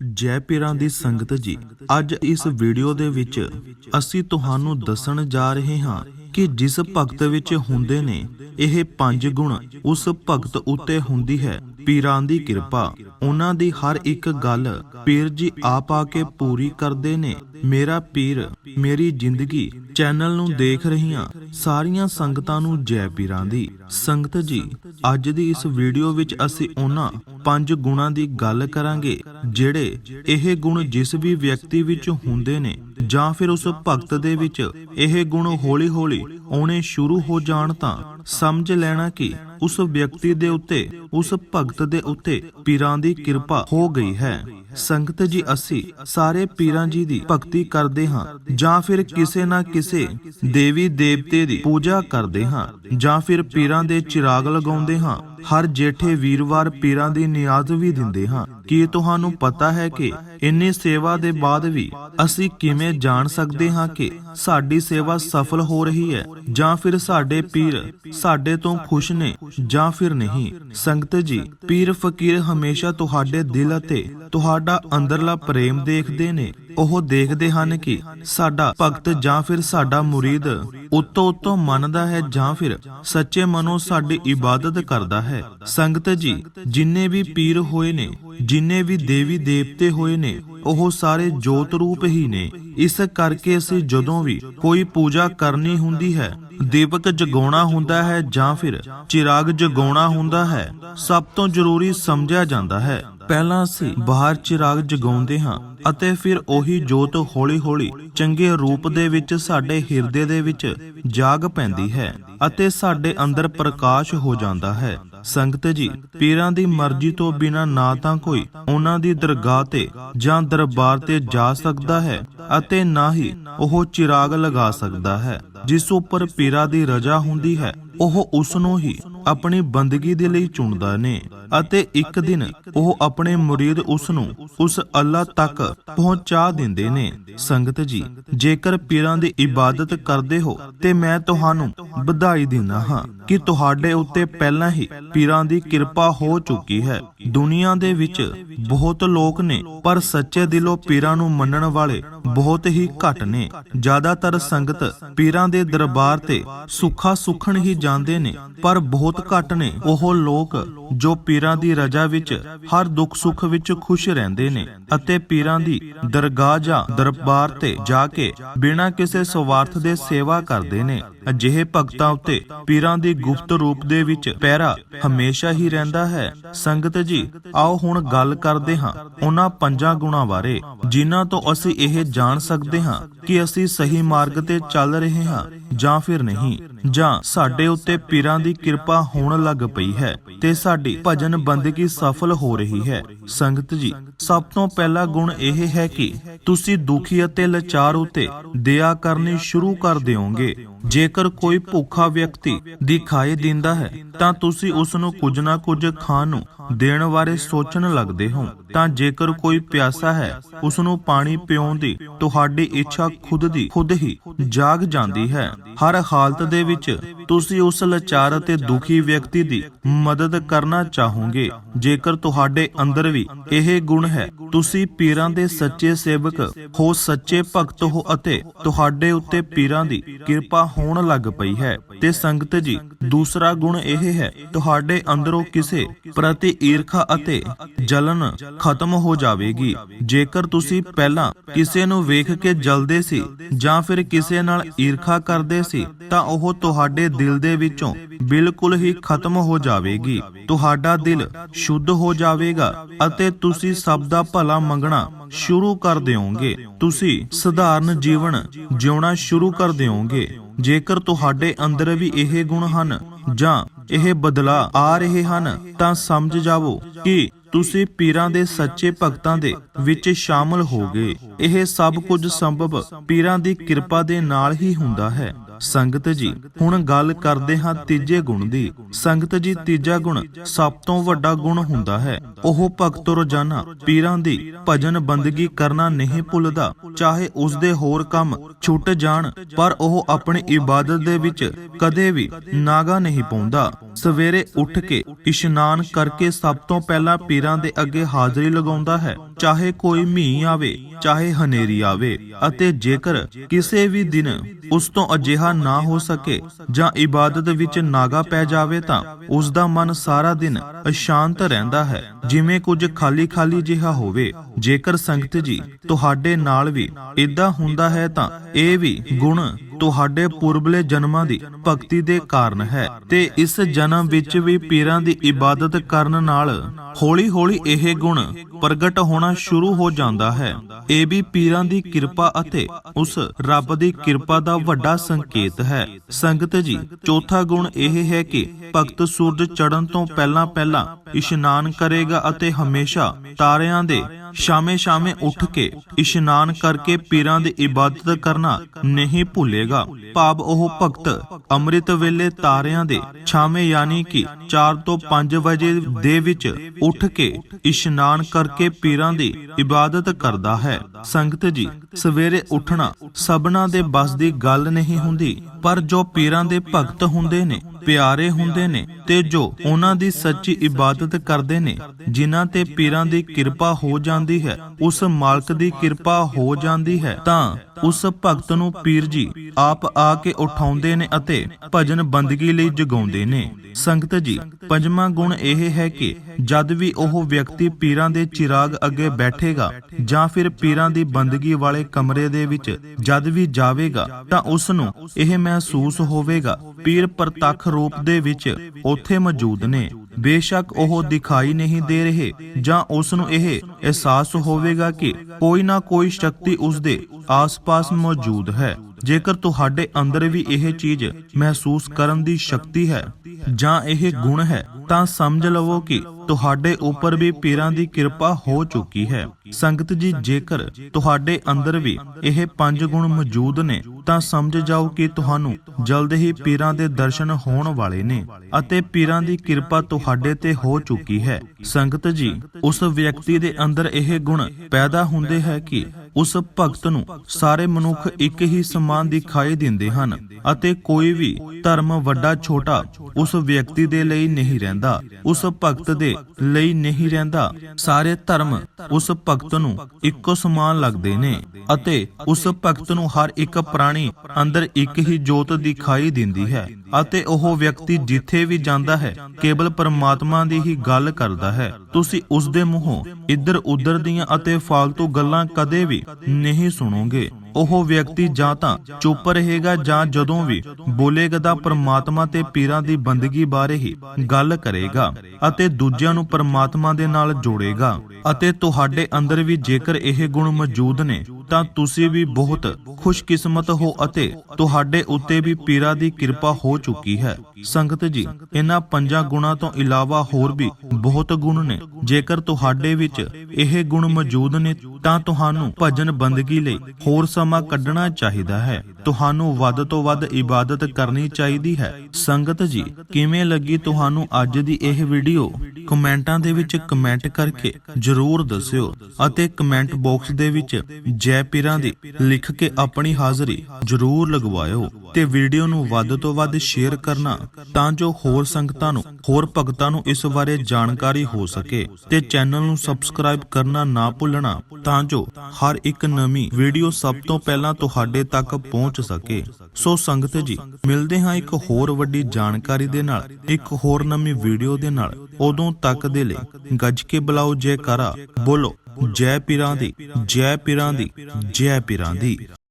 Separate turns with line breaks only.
ਜੈ ਪੀਰਾਂ ਦੀ ਸੰਗਤ ਜੀ, ਅੱਜ ਇਸ ਵੀਡੀਓ ਦੇ ਵਿੱਚ ਅਸੀਂ ਤੁਹਾਨੂੰ ਦੱਸਣ ਜਾ ਰਹੇ ਹਾਂ ਕਿ ਜਿਸ ਭਗਤ ਵਿੱਚ ਹੁੰਦੇ ਨੇ, ਇਹ ਪੰਜ ਗੁਣ ਉਸ ਭਗਤ ਉੱਤੇ ਹੁੰਦੀ ਹੈ। ਪੀਰਾਂ ਦੀ ਕਿਰਪਾ। ਉਹਨਾਂ ਦੀ ਹਰ ਇੱਕ ਗੱਲ, ਪੀਰ ਜੀ, ਆਪ ਆ ਕੇ ਪੂਰੀ ਕਰਦੇ ਨੇ। ਮੇਰਾ ਪੀਰ, ਮੇਰੀ ਜ਼ਿੰਦਗੀ ਚੈਨਲ ਨੂੰ ਦੇਖ ਰਹੀਆਂ ਸਾਰੀਆਂ ਸੰਗਤਾਂ ਨੂੰ ਜੈ ਪੀਰਾਂ ਦੀ। ਸੰਗਤ ਜੀ, ਅੱਜ ਦੀ ਇਸ ਵੀਡੀਓ ਵਿੱਚ ਅਸੀਂ ਉਹਨਾਂ ਪੰਜ ਗੁਣਾਂ ਦੀ ਗੱਲ ਕਰਾਂਗੇ, ਜਿਹੜੇ ਇਹ ਗੁਣ ਜਿਸ ਵੀ ਵਿਅਕਤੀ ਵਿੱਚ ਹੁੰਦੇ ਨੇ ਜਾਂ ਫਿਰ ਉਸ ਭਗਤ ਦੇ ਵਿੱਚ ਇਹ ਗੁਣ ਹੌਲੀ-ਹੌਲੀ ਆਉਣੇ ਸ਼ੁਰੂ ਹੋ ਜਾਣ ਤਾਂ ਸਮਝ ਲੈਣਾ ਕਿ ਉਸ ਵਿਅਕਤੀ ਦੇ ਉੱਤੇ ਉਸ ਭਗਤ ਦੇ ਉੱਤੇ ਪੀਰਾਂ ਦੀ ਕਿਰਪਾ ਹੋ ਗਈ ਹੈ ਸੰਗਤ ਜੀ ਅਸੀਂ ਸਾਰੇ ਪੀਰਾਂ ਜੀ ਦੀ ਭਗਤੀ ਕਰਦੇ ਹਾਂ ਜਾਂ ਫਿਰ ਕਿਸੇ ਨਾ ਕਿਸੇ ਦੇਵੀ ਦੇਵਤੇ ਦੀ ਪੂਜਾ ਕਰਦੇ ਹਾਂ ਜਾਂ ਫਿਰ ਪੀਰਾਂ ਦੇ ਚਿਰਾਗ ਲਗਾਉਂਦੇ ਹਾਂ। ਹਰ ਜੇਠੇ ਵੀਰਵਾਰ ਪੀਰਾਂ ਦੀ ਨਿਆਜ਼ ਵੀ ਦਿੰਦੇ ਹਾਂ। ਕੀ ਤੁਹਾਨੂੰ ਪਤਾ ਹੈ ਕਿ ਇੰਨੀ ਸੇਵਾ ਦੇ ਬਾਅਦ ਵੀ ਅਸੀਂ ਕਿਵੇਂ ਜਾਣ ਸਕਦੇ ਹਾਂ ਕਿ ਸਾਡੀ ਸੇਵਾ ਸਫਲ ਹੋ ਰਹੀ ਹੈ ਜਾਂ ਫਿਰ ਸਾਡੇ ਪੀਰ ਸਾਡੇ ਤੋਂ ਖੁਸ਼ ਨੇ ਜਾਂ ਫਿਰ ਨਹੀਂ? ਸੰਗਤ ਜੀ, ਪੀਰ ਫਕੀਰ ਹਮੇਸ਼ਾ ਤੁਹਾਡੇ ਦਿਲ ਅਤੇ ਤੁਹਾਡੇ ਅੰਦਰਲਾ ਪ੍ਰੇਮ ਦੇਖਦੇ ਨੇ, ਉਹ ਦੇਖਦੇ ਹਨ ਕਿ ਸਾਡਾ ਭਗਤ ਜਾਂ ਫਿਰ ਸਾਡਾ ਮੁਰੀਦ ਉਤੋਂ ਉਤੋਂ ਮੰਨਦਾ ਹੈ ਜਾਂ ਫਿਰ ਸੱਚੇ ਮਨੋਂ ਸਾਡੀ ਇਬਾਦਤ ਕਰਦਾ ਹੈ। ਸੰਗਤ ਜੀ, ਜਿੰਨੇ ਵੀ ਪੀਰ ਹੋਏ ਨੇ, ਜਿੰਨੇ ਵੀ ਦੇਵੀ ਦੇਵਤੇ ਹੋਏ ਨੇ, ਉਹ ਸਾਰੇ ਜੋਤ ਰੂਪ ਹੀ ਨੇ। ਇਸ ਕਰਕੇ ਅਸੀਂ ਜਦੋਂ ਵੀ ਕੋਈ ਪੂਜਾ ਕਰਨੀ ਹੁੰਦੀ ਹੈ, ਦੀਪਕ ਜਗਾਉਣਾ ਹੁੰਦਾ ਹੈ ਜਾਂ ਫਿਰ ਚਿਰਾਗ ਜਗਾਉਣਾ ਹੁੰਦਾ ਹੈ, ਸਭ ਤੋਂ ਜ਼ਰੂਰੀ ਸਮਝਿਆ ਜਾਂਦਾ ਹੈ। ਪਹਿਲਾਂ ਅਸੀਂ ਬਾਹਰ ਚਿਰਾਗ ਜਗਾਉਂਦੇ ਹਾਂ ਅਤੇ ਫਿਰ ਉਹੀ ਜੋਤ ਹੌਲੀ-ਹੌਲੀ ਚੰਗੇ ਰੂਪ ਦੇ ਵਿੱਚ ਸਾਡੇ ਹਿਰਦੇ ਦੇ ਵਿੱਚ ਜਾਗ ਪੈਂਦੀ ਹੈ ਅਤੇ ਸਾਡੇ ਅੰਦਰ ਪ੍ਰਕਾਸ਼ ਹੋ ਜਾਂਦਾ ਹੈ। ਸੰਗਤ ਜੀ, ਪੀਰਾਂ ਦੀ ਮਰਜ਼ੀ ਤੋਂ ਬਿਨਾ ਨਾ ਤਾਂ ਕੋਈ ਉਹਨਾਂ ਦੀ ਦਰਗਾਹ ਤੇ ਜਾਂ ਦਰਬਾਰ ਤੇ ਜਾ ਸਕਦਾ ਹੈ ਅਤੇ ਨਾ ਹੀ ਉਹ ਚਿਰਾਗ ਲਗਾ ਸਕਦਾ ਹੈ। ਜਿਸ ਉੱਪਰ ਪੀਰਾਂ ਦੀ ਰਜ਼ਾ ਹੁੰਦੀ ਹੈ, ਉਹ ਉਸ ਨੂੰ ਹੀ ਆਪਣੀ ਬੰਦਗੀ ਦੇ ਲਈ ਚੁਣਦਾ ਨੇ ਅਤੇ ਇੱਕ ਦਿਨ ਉਹ ਆਪਣੇ ਮੁਰੀਦ ਉਸ ਨੂੰ ਉਸ ਅੱਲਾ ਤੱਕ ਪਹੁੰਚਾ ਦਿੰਦੇ ਨੇ। ਸੰਗਤ ਜੀ, ਜੇਕਰ ਪੀਰਾਂ ਦੀ ਇਬਾਦਤ ਕਰਦੇ ਹੋ, ਤੇ ਮੈਂ ਤੁਹਾਨੂੰ ਵਧਾਈ ਦਿੰਦਾ ਹਾਂ। ਕਿ ਤੁਹਾਡੇ ਉੱਤੇ ਪਹਿਲਾਂ ਹੀ ਪੀਰਾਂ ਦੀ ਕਿਰਪਾ ਹੋ ਚੁੱਕੀ ਹੈ। ਦੁਨੀਆ ਦੇ ਵਿੱਚ ਬਹੁਤ ਲੋਕ ਨੇ, ਪਰ ਸੱਚੇ ਦਿਲੋਂ ਪੀਰਾਂ ਨੂੰ ਮੰਨਣ ਵਾਲੇ ਬਹੁਤ ਹੀ ਘੱਟ ਨੇ। ਜ਼ਿਆਦਾਤਰ ਸੰਗਤ ਪੀਰਾਂ ਦੇ ਦਰਬਾਰ ਤੇ ਸੁੱਖਾ ਸੁਖਣ ਹੀ ਜਾਂਦੇ ਨੇ, ਪਰ ਬਹੁਤ ਘੱਟ ਨੇ। ਉਹ ਲੋਕ ਜੋ ਪੀਰਾਂ ਦੀ ਰਜ਼ਾ ਵਿੱਚ, ਹਰ ਦੁੱਖ ਸੁੱਖ ਵਿੱਚ ਖੁਸ਼ ਰਹਿੰਦੇ ਨੇ ਅਤੇ ਪੀਰਾਂ ਦੀ ਦਰਗਾਹ ਜਾਂ ਦਰਬਾਰ ਤੇ ਜਾ ਕੇ ਬਿਨਾਂ ਕਿਸੇ ਸਵਾਰਥ ਦੇ ਸੇਵਾ ਕਰਦੇ ਨੇ। ਅਜਿਹੇ ਭਗਤਾਂ ਉੱਤੇ ਪੀਰਾਂ ਦੀ ਗੁਪਤ ਰੂਪ ਦੇ ਵਿੱਚ ਪਹਿਰਾ ਹਮੇਸ਼ਾ ਹੀ ਰਹਿੰਦਾ ਹੈ। ਸੰਗਤ ਜੀ, ਆਓ ਹੁਣ ਗੱਲ ਕਰਦੇ ਹਾਂ ਉਹਨਾਂ ਪੰਜਾਂ ਗੁਣਾਂ ਬਾਰੇ, ਜਿਨ੍ਹਾਂ ਤੋਂ ਅਸੀਂ ਇਹ ਜਾਣ ਸਕਦੇ ਹਾਂ ਕਿ ਅਸੀਂ ਸਹੀ ਮਾਰਗ ਤੇ ਚੱਲ ਰਹੇ ਹਾਂ ਜਾਂ ਫਿਰ ਨਹੀਂ। ਜਾਂ ਸਾਡੇ ਉੱਤੇ ਪੀਰਾਂ ਦੀ ਕਿਰਪਾ ਹੋਣ ਲੱਗ ਪਈ ਹੈ ਤੇ ਸਾਡੀ ਭਜਨ ਬੰਦਗੀ ਸਫਲ ਹੋ ਰਹੀ ਹੈ। ਸੰਗਤ ਜੀ, ਸਭ ਤੋਂ ਪਹਿਲਾ ਗੁਣ ਇਹ ਹੈ ਕਿ ਤੁਸੀਂ ਦੁਖੀ ਅਤੇ ਲਾਚਾਰ ਉਤੇ ਦਇਆ ਕਰਨੀ ਸ਼ੁਰੂ ਕਰ ਦਿਓਗੇ। ਜੇਕਰ ਕੋਈ ਭੁੱਖਾ ਵਿਅਕਤੀ ਦਿਖਾਈ ਦਿੰਦਾ ਹੈ ਤਾਂ ਤੁਸੀਂ ਉਸ ਨੂੰ ਕੁਝ ਨਾ ਕੁਝ ਖਾਣ ਨੂੰ ਦੇਣ ਬਾਰੇ ਸੋਚਣ ਲੱਗਦੇ ਹੋ। ਤਾਂ ਜੇਕਰ ਕੋਈ ਪਿਆਸਾ ਹੈ ਉਸ ਨੂੰ ਪਾਣੀ ਪਿਉਣ ਦੀ ਤੁਹਾਡੀ ਇੱਛਾ ਖੁਦ ਦੀ ਖੁਦ ਹੀ ਜਾਗ ਜਾਂਦੀ ਹੈ। ਹਰ ਹਾਲਤ ਦੇ ਵਿੱਚ ਤੁਸੀਂ ਉਸ ਲਾਚਾਰ ਅਤੇ ਦੁਖੀ ਵਿਅਕਤੀ ਦੀ ਮਦਦ ਕਰਨਾ ਚਾਹੋਗੇ। ਜੇਕਰ ਤੁਹਾਡੇ ਅੰਦਰ ਵੀ ਇਹ ਗੁਣ ਹੈ ਤੁਸੀਂ ਪੀਰਾਂ ਦੇ ਸੱਚੇ ਸੇਵਕ ਹੋ ਸੱਚੇ ਭਗਤ ਹੋ ਅਤੇ ਤੁਹਾਡੇ ਉੱਤੇ ਪੀਰਾਂ ਦੀ ਕਿਰਪਾ ਹੋਣ ਲੱਗ ਪਈ ਹੈ। ਤੇ ਸੰਗਤ ਜੀ, ਦੂਸਰਾ ਗੁਣ ਇਹ ਹੈ, ਤੁਹਾਡੇ ਅੰਦਰੋਂ ਕਿਸੇ ਪ੍ਰਤੀ ਈਰਖਾ ਅਤੇ ਜਲਨ ਖਤਮ ਹੋ ਜਾਵੇਗੀ। ਜੇਕਰ ਤੁਸੀਂ ਪਹਿਲਾਂ ਕਿਸੇ ਨੂੰ ਵੇਖ ਕੇ ਜਲਦੇ ਸੀ ਜਾਂ ਫਿਰ ਕਿਸੇ ਨਾਲ ਈਰਖਾ ਕਰਦੇ ਸੀ, ਤਾਂ ਉਹ ਤੁਹਾਡੇ ਦਿਲ ਦੇ ਵਿੱਚੋਂ ਬਿਲਕੁਲ ਹੀ ਖਤਮ ਹੋ ਜਾਵੇਗੀ। ਤੁਹਾਡਾ ਦਿਲ ਸ਼ੁੱਧ ਹੋ ਜਾਵੇਗਾ ਅਤੇ ਤੁਸੀਂ ਸਭ ਦਾ ਭਲਾ ਮੰਗਣਾ ਸ਼ੁਰੂ ਕਰ ਦਿਓਗੇ। ਤੁਸੀਂ ਸਧਾਰਨ ਜੀਵਨ ਜਿਉਣਾ ਸ਼ੁਰੂ ਕਰ ਦਿਓਗੇ। ਜੇਕਰ ਤੁਹਾਡੇ ਅੰਦਰ ਵੀ ਇਹ ਗੁਣ ਹਨ ਜਾਂ ਇਹ ਬਦਲਾ ਆ ਰਹੇ ਹਨ, ਤਾਂ ਸਮਝ ਜਾਵੋ ਕਿ ਤੁਸੀਂ ਪੀਰਾਂ ਦੇ ਸੱਚੇ ਭਗਤਾਂ ਦੇ ਵਿੱਚ ਸ਼ਾਮਲ ਹੋਗੇ। ਇਹ ਸਭ ਕੁਝ ਸੰਭਵ ਪੀਰਾਂ ਦੀ ਕਿਰਪਾ ਦੇ ਨਾਲ ਹੀ ਹੁੰਦਾ ਹੈ। ਸੰਗਤ ਜੀ, ਹੁਣ ਗੱਲ ਕਰਦੇ ਹਾਂ ਤੀਜੇ ਗੁਣ ਦੀ। ਸੰਗਤ ਜੀ, ਤੀਜਾ ਗੁਣ ਸਭ ਤੋਂ ਵੱਡਾ ਗੁਣ ਹੁੰਦਾ ਹੈ। ਉਹ ਭਗਤ ਰੋਜ਼ਾਨਾ ਪੀਰਾਂ ਦੀ ਭਜਨ ਬੰਦਗੀ ਕਰਨਾ ਨਹੀਂ ਭੁੱਲਦਾ। ਚਾਹੇ ਉਸ ਦੇ ਹੋਰ ਕੰਮ ਛੁੱਟ ਜਾਣ, ਪਰ ਉਹ ਆਪਣੀ ਇਬਾਦਤ ਦੇ ਵਿੱਚ ਕਦੇ ਵੀ ਨਾਗਾ ਨਹੀਂ ਪਾਉਂਦਾ। ਸਵੇਰੇ ਉੱਠ ਕੇ ਇਸ਼ਨਾਨ ਕਰਕੇ ਸਭ ਤੋਂ ਪਹਿਲਾਂ ਪੀਰਾਂ ਦੇ ਅੱਗੇ ਹਾਜ਼ਰੀ ਲਗਾਉਂਦਾ ਹੈ। ਚਾਹੇ ਕੋਈ ਮੀਂਹ ਆਵੇ, ਚਾਹੇ ਹਨੇਰੀ ਆਵੇ, ਅਤੇ ਜੇਕਰ ਕਿਸੇ ਵੀ ਦਿਨ ਉਸ ਤੋਂ ਅਜਿਹਾ ਨਾ ਹੋ ਸਕੇ ਜਾਂ ਇਬਾਦਤ ਵਿੱਚ ਨਾਗਾ ਪੈ ਜਾਵੇ ਤਾਂ ਉਸ ਦਾ ਮਨ ਸਾਰਾ ਦਿਨ ਅਸ਼ਾਂਤ ਰਹਿੰਦਾ ਹੈ। ਜਿਵੇਂ ਕੁਝ ਖਾਲੀ-ਖਾਲੀ ਜਿਹਾ ਹੋਵੇ, ਜੇਕਰ ਸੰਗਤ ਜੀ ਤੁਹਾਡੇ ਨਾਲ ਵੀ ਇਦਾਂ ਹੁੰਦਾ ਹੈ ਤਾਂ ਇਹ ਵੀ ਗੁਣ ਤੁਹਾਡੇ ਪੁਰਬਲੇ ਜਨਮਾਂ ਦੀ ਭਗਤੀ ਦੇ ਕਾਰਨ ਹੈ ਤੇ ਇਸ ਜਨਮ ਵਿੱਚ ਵੀ ਪੀਰਾਂ ਦੀ ਇਬਾਦਤ ਕਰਨ ਨਾਲ ਹੌਲੀ-ਹੌਲੀ ਇਹ ਗੁਣ ਪ੍ਰਗਟ ਹੋਣਾ ਸ਼ੁਰੂ ਹੋ ਜਾਂਦਾ ਹੈ। ਇਹ ਵੀ ਪੀਰਾਂ ਦੀ ਕਿਰਪਾ ਅਤੇ ਉਸ ਰੱਬ ਦੀ ਕਿਰਪਾ ਦਾ ਵੱਡਾ ਸੰਕੇਤ ਹੈ। ਸੰਗਤ ਜੀ, ਚੌਥਾ ਗੁਣ ਇਹ ਹੈ ਕਿ ਭਗਤ ਸੂਰਜ ਚੜ੍ਹਨ ਤੋਂ ਪਹਿਲਾਂ ਪਹਿਲਾਂ ਇਸ਼ਨਾਨ ਕਰੇਗਾ ਅਤੇ ਹਮੇਸ਼ਾ ਤਾਰਿਆਂ ਦੇ ਸ਼ਾਮੇ ਸ਼ਾਮੇ ਉੱਠ ਕੇ ਇਸ਼ਨਾਨ ਕਰਕੇ ਪੀਰਾਂ ਦੀ ਇਬਾਦਤ ਕਰਨਾ ਨਹੀਂ ਭੁੱਲੇਗਾ। ਭਾਵ ਉਹ ਭਗਤ ਅੰਮ੍ਰਿਤ ਵੇਲੇ ਤਾਰਿਆਂ ਦੇ ਛਾਵੇਂ ਯਾਨੀ ਕਿ 4 ਤੋਂ 5 ਵਜੇ ਦੇ ਵਿੱਚ ਉੱਠ ਕੇ ਇਸ਼ਨਾਨ ਕਰਕੇ ਪੀਰਾਂ ਦੀ ਇਬਾਦਤ ਕਰਦਾ ਹੈ। ਸੰਗਤ ਜੀ, ਸਵੇਰੇ ਉੱਠਣਾ ਸਭਨਾ ਦੇ ਬਸ ਦੀ ਗੱਲ ਨਹੀਂ ਹੁੰਦੀ, ਪਰ ਜੋ ਪੀਰਾਂ ਦੇ ਭਗਤ ਹੁੰਦੇ ਨੇ ਪਿਆਰੇ ਹੁੰਦੇ ਨੇ ਤੇ ਜੋ ਉਹਨਾਂ ਦੀ ਸੱਚੀ ਇਬਾਦਤ ਕਰਦੇ ਨੇ, ਜਿਨ੍ਹਾਂ ਤੇ ਪੀਰਾਂ ਦੀ ਕਿਰਪਾ ਹੋ ਜਾਂਦੀ ਹੈ, ਉਸ ਮਾਲਕ ਦੀ ਕਿਰਪਾ ਹੋ ਜਾਂਦੀ ਹੈ, ਤਾਂ ਉਸ ਭਗਤ ਨੂੰ ਪੀਰ ਜੀ ਆਪ ਆ ਕੇ ਉਠਾਉਂਦੇ ਨੇ ਅਤੇ ਭਜਨ ਬੰਦਗੀ ਲਈ ਜਗਾਉਂਦੇ ਨੇ। ਸੰਗਤ ਜੀ, ਪੰਜਵਾਂ ਗੁਣ ਇਹ ਹੈ ਕਿ ਜਦ ਵੀ ਉਹ ਵਿਅਕਤੀ ਪੀਰਾਂ ਦੇ ਚਿਰਾਗ ਅੱਗੇ ਬੈਠੇਗਾ ਜਾਂ ਫਿਰ ਪੀਰਾਂ ਦੀ ਬੰਦਗੀ ਵਾਲੇ ਕਮਰੇ ਦੇ ਵਿੱਚ ਜਦ ਵੀ ਜਾਵੇਗਾ, ਤਾਂ ਉਸ ਨੂੰ ਇਹ ਮਹਿਸੂਸ ਹੋਵੇਗਾ, ਪੀਰ ਪ੍ਰਤੱਖ ਰੂਪ ਦੇ ਵਿੱਚ ਉੱਥੇ ਮੌਜੂਦ ਨੇ। ਬੇਸ਼ੱਕ ਉਹ ਦਿਖਾਈ ਨਹੀਂ ਦੇ ਰਹੇ ਜਾਂ ਉਸ ਨੂੰ ਇਹ ਅਹਿਸਾਸ ਹੋਵੇਗਾ ਕਿ ਕੋਈ ਨਾ ਕੋਈ ਸ਼ਕਤੀ ਉਸ ਦੇ ਆਸ-ਪਾਸ ਮੌਜੂਦ ਹੈ। ਜੇਕਰ ਤੁਹਾਡੇ ਅੰਦਰ ਵੀ ਇਹ ਚੀਜ਼ ਮਹਿਸੂਸ ਕਰਨ ਦੀ ਸ਼ਕਤੀ ਹੈ ਜਾਂ ਇਹ ਗੁਣ ਹੈ, ਤਾਂ ਸਮਝ ਲਵੋ ਕਿ ਤੁਹਾਡੇ ਉੱਪਰ ਵੀ ਪੀਰਾਂ ਦੀ ਕਿਰਪਾ ਹੋ ਚੁੱਕੀ ਹੈ। ਸੰਗਤ ਜੀ, ਜੇਕਰ ਤੁਹਾਡੇ ਅੰਦਰ ਵੀ ਇਹ ਪੰਜ ਗੁਣ ਮੌਜੂਦ ਨੇ, ਤਾਂ ਸਮਝ ਜਾਓ ਕਿ ਤੁਹਾਨੂੰ ਜਲਦ ਹੀ ਪੀਰਾਂ ਦੇ ਦਰਸ਼ਨ ਹੋਣ ਵਾਲੇ ਨੇ ਅਤੇ ਪੀਰਾਂ ਦੀ ਕਿਰਪਾ ਤੁਹਾਡੇ ਤੇ ਹੋ ਚੁੱਕੀ ਹੈ। ਸੰਗਤ ਜੀ, ਉਸ ਵਿਅਕਤੀ ਦੇ ਅੰਦਰ ਇਹ ਗੁਣ ਪੈਦਾ ਹੁੰਦੇ ਹੈ ਕਿ ਉਸ ਭਗਤ ਨੂੰ ਸਾਰੇ ਮਨੁੱਖ ਇੱਕ ਹੀ ਸਮਾਨ ਦਿਖਾਈ ਦਿੰਦੇ ਹਨ ਅਤੇ ਕੋਈ ਵੀ ਧਰਮ ਵੱਡਾ ਛੋਟਾ ਉਸ ਵਿਅਕਤੀ ਦੇ ਲਈ ਨਹੀਂ ਰਹਿੰਦਾ, ਉਸ ਭਗਤ ਦੇ ਲਈ ਨਹੀਂ ਰਹਿੰਦਾ। ਸਾਰੇ ਧਰਮ ਉਸ ਭਗਤ ਨੂੰ ਇੱਕੋ ਸਮਾਨ ਲੱਗਦੇ ਨੇ ਅਤੇ ਉਸ ਭਗਤ ਨੂੰ ਹਰ ਇੱਕ ਪ੍ਰਾਣੀ ਅੰਦਰ ਇੱਕ ਹੀ ਜੋਤ ਦਿਖਾਈ ਦਿੰਦੀ ਹੈ। ਅਤੇ ਉਹ ਵਿਅਕਤੀ ਜਿੱਥੇ ਵੀ ਜਾਂਦਾ ਹੈ, ਕੇਵਲ ਪਰਮਾਤਮਾ ਦੀ ਹੀ ਗੱਲ ਕਰਦਾ ਹੈ। ਤੁਸੀਂ ਉਸ ਦੇ ਮੂੰਹੋਂ ਇੱਧਰ ਉੱਧਰ ਦੀਆਂ ਅਤੇ ਫालतू ਗੱਲਾਂ ਕਦੇ ਵੀ ਨਹੀਂ ਸੁਣੋਗੇ। ਉਹ ਵਿਅਕਤੀ ਜਾਂ ਤਾਂ ਚੁੱਪ ਰਹੇਗਾ ਜਾਂ ਜਦੋਂ ਵੀ ਬੋਲੇਗਾ ਤਾਂ ਪਰਮਾਤਮਾ ਤੇ ਪੀਰਾਂ ਦੀ ਬੰਦਗੀ ਬਾਰੇ ਹੀ ਗੱਲ ਕਰੇਗਾ ਅਤੇ ਦੂਜਿਆਂ ਨੂੰ ਪਰਮਾਤਮਾ ਦੇ ਨਾਲ ਜੋੜੇਗਾ। ਅਤੇ ਤੁਹਾਡੇ ਅੰਦਰ ਵੀ ਜੇਕਰ ਇਹ ਗੁਣ ਮੌਜੂਦ ਨੇ ਤਾਂ ਤੁਸੀਂ ਵੀ ਬਹੁਤ ਖੁਸ਼ਕਿਸਮਤ ਹੋ ਅਤੇ ਤੁਹਾਡੇ ਉੱਤੇ ਵੀ ਪੀਰਾ ਦੀ ਕਿਰਪਾ ਹੋ ਚੁੱਕੀ ਹੈ। ਸੰਗਤ ਜੀ, ਇਹਨਾਂ ਪੰਜਾਂ ਗੁਣਾਂ ਤੋਂ ਇਲਾਵਾ ਹੋਰ ਵੀ ਬਹੁਤ ਗੁਣ ਨੇ। ਜੇਕਰ ਤੁਹਾਡੇ ਵਿੱਚ ਇਹ ਗੁਣ ਮੌਜੂਦ ਨੇ, ਤਾਂ ਤੁਹਾਨੂੰ ਭਜਨ ਬੰਦਗੀ ਲਈ ਹੋਰ ਸਮਾਂ ਕੱਢਣਾ ਚਾਹੀਦਾ ਹੈ। ਤੁਹਾਨੂੰ ਵੱਧ ਤੋਂ ਵੱਧ ਇਬਾਦਤ ਕਰਨੀ ਚਾਹੀਦੀ ਹੈ। ਸੰਗਤ ਜੀ, ਕਿਵੇਂ ਲੱਗੀ ਤੁਹਾਨੂੰ ਅੱਜ ਦੀ ਇਹ ਵੀਡੀਓ? ਕਮੈਂਟਾਂ ਦੇ ਵਿੱਚ ਕਮੈਂਟ ਕਰਕੇ ਜਰੂਰ ਦੱਸਿਓ ਅਤੇ ਕਮੈਂਟ ਬਾਕਸ ਦੇ ਵਿੱਚ ਜੈ ਪੀਰਾਂ ਦੀ ਲਿਖ ਕੇ ਆਪਣੀ ਹਾਜ਼ਰੀ ਜਰੂਰ ਲਗਵਾਇਓ ਤੇ ਵੀਡੀਓ ਨੂੰ ਵੱਧ ਤੋਂ ਵੱਧ ਸ਼ੇਅਰ ਕਰਨਾ ਤਾਂ ਜੋ ਹੋਰ ਸੰਗਤਾਂ ਨੂੰ, ਹੋਰ ਭਗਤਾਂ ਨੂੰ ਇਸ ਬਾਰੇ ਜਾਣਕਾਰੀ ਹੋ ਸਕੇ ਤੇ ਚੈਨਲ ਨੂੰ ਸਬਸਕ੍ਰਾਈਬ ਕਰਨਾ ਨਾ ਭੁੱਲਣਾ ਤਾਂ ਜੋ ਹਰ ਇੱਕ ਨਵੀਂ ਵੀਡੀਓ ਸਭ ਤੋਂ ਪਹਿਲਾਂ ਤੁਹਾਡੇ ਤੱਕ ਪਹੁੰਚ ਸਕੇ। ਸੋ ਸੰਗਤ ਜੀ, ਮਿਲਦੇ ਹਾਂ ਇੱਕ ਹੋਰ ਵੱਡੀ ਜਾਣਕਾਰੀ ਦੇ ਨਾਲ, ਇੱਕ ਹੋਰ ਨਵੀਂ ਵੀਡੀਓ ਦੇ ਨਾਲ। ਉਦੋਂ ਤੱਕ ਦੇ ਲਈ ਗੱਜ ਕੇ ਬੁਲਾਓ ਜੈਕਾਰਾ, ਬੋਲੋ, ਜੈ ਪੀਰਾਂ ਦੀ, ਜੈ ਪੀਰਾਂ ਦੀ, ਜੈ ਪੀਰਾਂ ਦੀ।